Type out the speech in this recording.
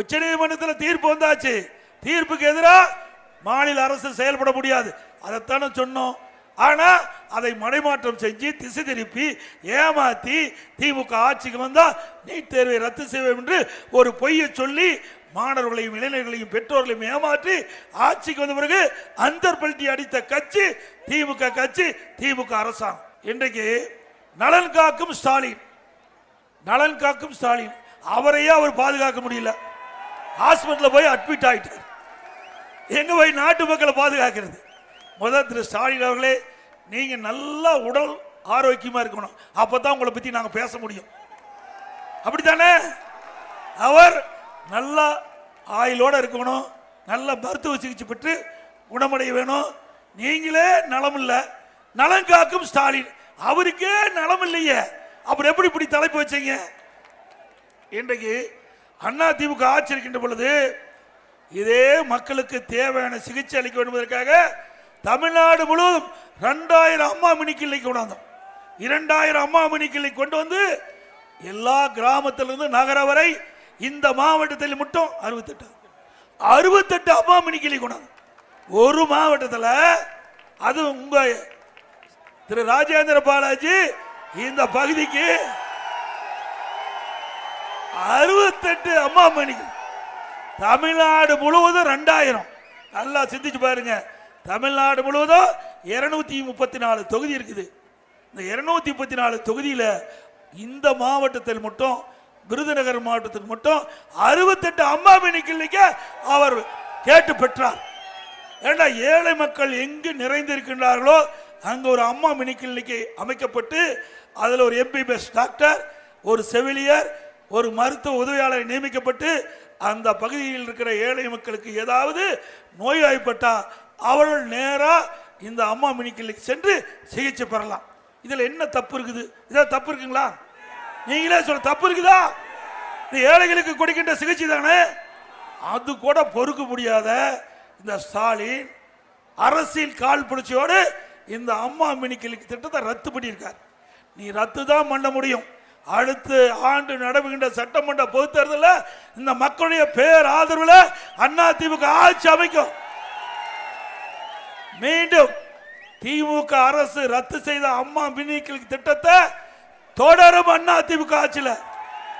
உச்ச நீதிமன்றத்தில் தீர்ப்பு வந்தாச்சு. தீர்ப்புக்கு எதிராக மாநில அரசு செயல்பட முடியாது. அதைத்தானே சொன்னோம். ஆனா அதை மடைமாற்றம் செஞ்சு திசை திருப்பி ஏமாத்தி திமுக ஆட்சிக்கு வந்தா நீட் தேர்வை ரத்து செய்வோம் என்று ஒரு பொய்யை சொல்லி மாணவர்களையும் இளைஞர்களையும் பெற்றோர்களையும் ஏமாற்றி ஆட்சிக்கு வந்த பிறகு அந்தர்பல்ட்டி அடித்த கட்சி திமுக கட்சி திமுக அரசாங்கம். இன்றைக்கு நலன் காக்கும் ஸ்டாலின். நலன் காக்கும் ஸ்டாலின். அவரையே அவர் பாதுகாக்க முடியல. ஹாஸ்பிட்டலில் போய் அட்மிட் ஆகிட்டார் எங்க போய் நாட்டு மக்களை பாதுகாக்கிறது? முதல் திரு ஸ்டாலின் அவர்களே நீங்க நல்லா உடல் ஆரோக்கியமா இருக்கணும். அப்பதான் உங்களை பத்தி நாங்க பேச முடியும். அப்படித்தானே? அவர் நல்லா ஆயுளோட இருக்கணும். நல்ல மருத்துவ சிகிச்சை பெற்று குணமடைய வேணும். நீங்களே நலம் இல்லை. நலம் காக்கும் ஸ்டாலின். அவருக்கே நலம் இல்லையே. அப்புறம் எப்படி இப்படி தலைப்பு வச்சீங்க? இன்றைக்கு அண்ணா திமுக ஆட்சி இருக்கின்ற பொழுது இதே மக்களுக்கு தேவையான சிகிச்சை அளிக்க வேண்டும் என்பதற்காக தமிழ்நாடு முழுவதும் ரெண்டாயிரம் அம்மா மினி கிளை கொண்டாந்தோம். இரண்டாயிரம் அம்மா மினி கிளை கொண்டு வந்து எல்லா கிராமத்திலிருந்து நகர வரை இந்த மாவட்டத்தில் மட்டும் அறுபத்தெட்டு. அறுபத்தெட்டு அம்மா மினி கிளை கொண்டாந்தோம். ஒரு மாவட்டத்தில் அது உங்க திரு ராஜேந்திர பாலாஜி இந்த பகுதிக்கு அறுபத்தெட்டு அம்மா மணிக்கு தமிழ்நாடு முழுவதும் ரெண்டாயிரம். நல்லா சிந்திச்சு பாருங்க. தமிழ்நாடு முழுவதும் இருநூத்தி முப்பத்தி நாலு தொகுதி இருக்குது. இந்த இருநூத்தி முப்பத்தி நாலு தொகுதியில் இந்த மாவட்டத்தில் மட்டும் விருதுநகர் மாவட்டத்துக்கு மட்டும் அறுபத்தெட்டு அம்மா மினி அவர் கேட்டு பெற்றார். ஏண்டா ஏழை மக்கள் எங்கு நிறைந்திருக்கின்றார்களோ அங்கே ஒரு அம்மா மினி கிளினிக்கை அமைக்கப்பட்டு அதில் ஒரு எம்பிபிஎஸ் டாக்டர் ஒரு செவிலியர் ஒரு மருத்துவ உதவியாளர் நியமிக்கப்பட்டு அந்த பகுதியில் இருக்கிற ஏழை மக்களுக்கு ஏதாவது நோய்வாய்ப்பட்டால் அவர்கள் நேராக இந்த அம்மா மினி சென்று சிகிச்சை பெறலாம். இதில் என்ன தப்பு இருக்குது? இதாக தப்பு இருக்குங்களா? நீங்களே சொல்ல தப்பு இருக்குதா? இந்த ஏழைகளுக்கு கொடுக்கின்ற சிகிச்சை தானே? அது கூட பொறுக்க முடியாத இந்த ஸ்டாலின் அரசியல் கால் பிடிச்சியோடு இந்த அம்மா மினி திட்டத்தை ரத்து பண்ணியிருக்கார். நீ ரத்து தான் பண்ண முடியும். அடுத்து ஆண்டு நடைபெறுகின்ற சட்டமன்ற பொது தேர்தலில் இந்த மக்களுடைய பேர் ஆதரவில் அண்ணா திமுக ஆட்சி அமைக்கும். மீண்டும் திமுக அரசு ரத்து செய்த அம்மா மினி திட்டத்தை தொடரும் அண்ணா திமுக ஆட்சியில்.